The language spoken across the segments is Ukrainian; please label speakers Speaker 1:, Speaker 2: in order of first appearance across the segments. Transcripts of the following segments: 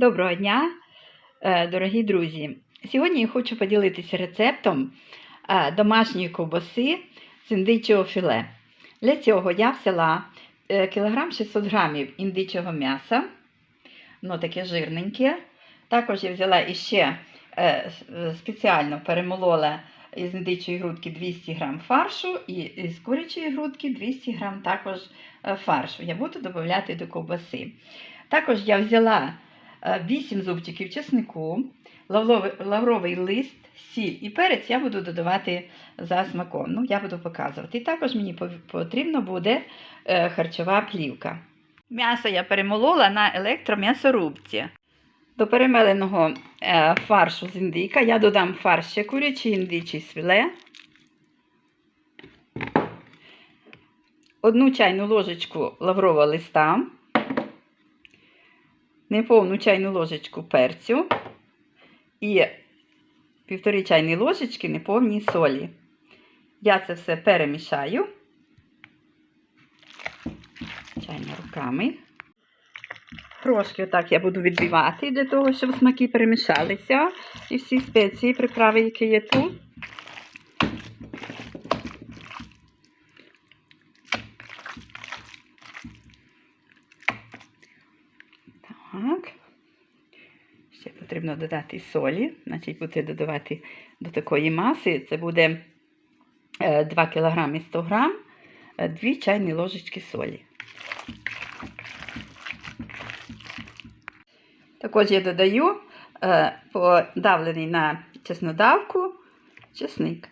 Speaker 1: Доброго дня, е, дорогі друзі! Сьогодні я хочу поділитися рецептом е, домашньої ковбаси з індичого філе. Для цього я взяла е, кілограм 600 грамів індичого м'яса, воно таке жирненьке. Також я взяла іще спеціально перемолола із індичої грудки 200 грам фаршу і з курячої грудки 200 грам також фаршу. Я буду додавати до ковбаси. Також я взяла 8 зубчиків чеснику, лавровий, лист, сіль і перець я буду додавати за смаком. Ну, я буду показувати. І також мені потрібно буде е, харчова плівка. М'ясо я перемолола на електром'ясорубці. До перемеленого е, фаршу з індика я додам фарш ще курячий індичий з філе. Одну чайну ложечку лаврового листа неповну чайну ложечку перцю і півтори чайні ложечки неповні солі. Я це все перемішаю чайно руками. Трошки отак я буду відбивати для того, щоб смаки перемішалися і всі спеції, приправи, які є тут. Так. Ще потрібно додати солі. Значить, буде додавати до такої маси. Це буде 2 кг 100 г, 2 чайні ложечки солі. Також я додаю е, подавлений на чеснодавку чесник.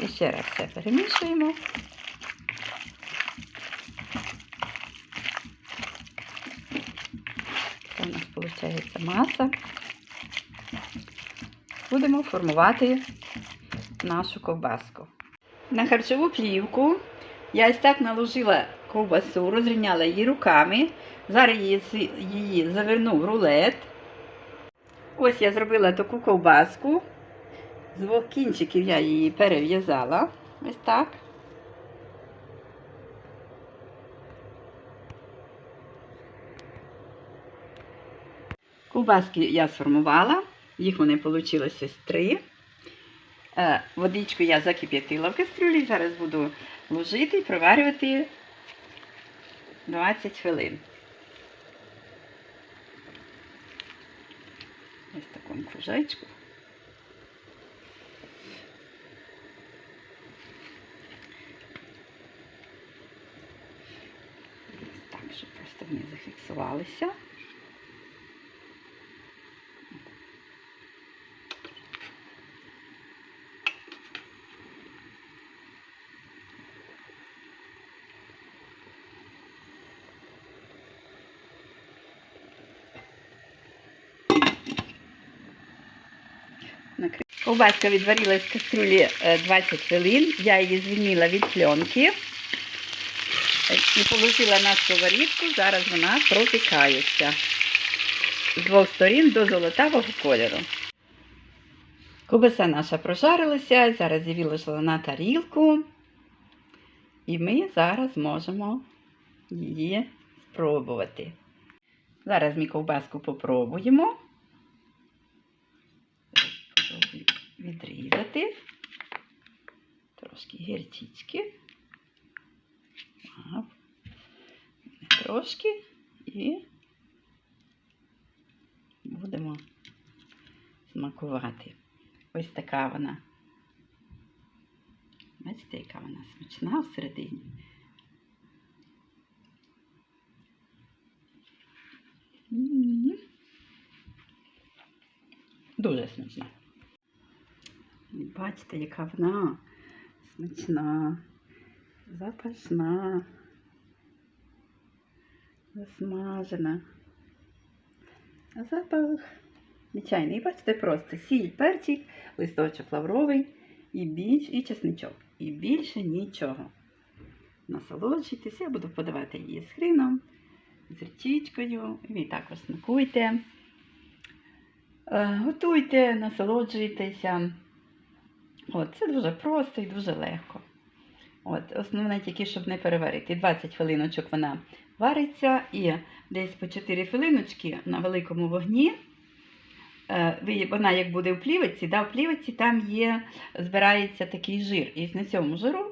Speaker 1: І ще раз все перемішуємо. Це у маса. Будемо формувати нашу ковбаску. На харчову плівку я ось так наложила ковбасу, розрівняла її руками. Зараз її, її заверну в рулет. Ось я зробила таку ковбаску. З двох кінчиків я її перев'язала. Ось так. Ковбаски я сформувала, їх вони вийшло ось три. Е, Водичку я закип'ятила в кастрюлі, зараз буду ложити і проварювати 20 хвилин. Ось в такому кружечку. Ось Так, щоб просто вони зафіксувалися. Ковбаска відварилась в кастрюлі е, 20 хвилин. Я її звільнила від пленки е, і положила на сковорідку. Зараз вона пропікається з двох сторін до золотавого кольору. Ковбаса наша прожарилася, зараз її виложила на тарілку. І ми зараз можемо її спробувати. Зараз ми ковбаску попробуємо. Відрізати. Трошки гірчички. Трошки і будемо смакувати. Ось така вона. Бачите, яка вона смачна всередині. Дуже смачна. Бачите, яка вона смачна, запашна, засмажена. Запах звичайний. Бачите, просто сіль, перчик, листочок лавровий і більш, і чесничок. І більше нічого. Насолоджуйтесь, я буду подавати її з хріном, з річечкою. І ви також смакуйте. Е, Готуйте, насолоджуйтеся. От, це дуже просто і дуже легко. От, основне тільки, щоб не переварити. 20 хвилиночок вона вариться і десь по 4 хвилиночки на великому вогні. Е, Вона як буде в плівиці, да, в плівиці там є, збирається такий жир. І на цьому жиру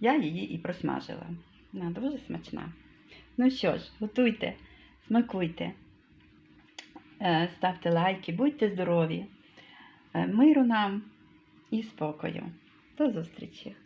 Speaker 1: я її і просмажила. Вона дуже смачна. Ну що ж, готуйте, смакуйте, Е, ставте лайки, будьте здорові, Е, миру нам і спокою. До зустрічі!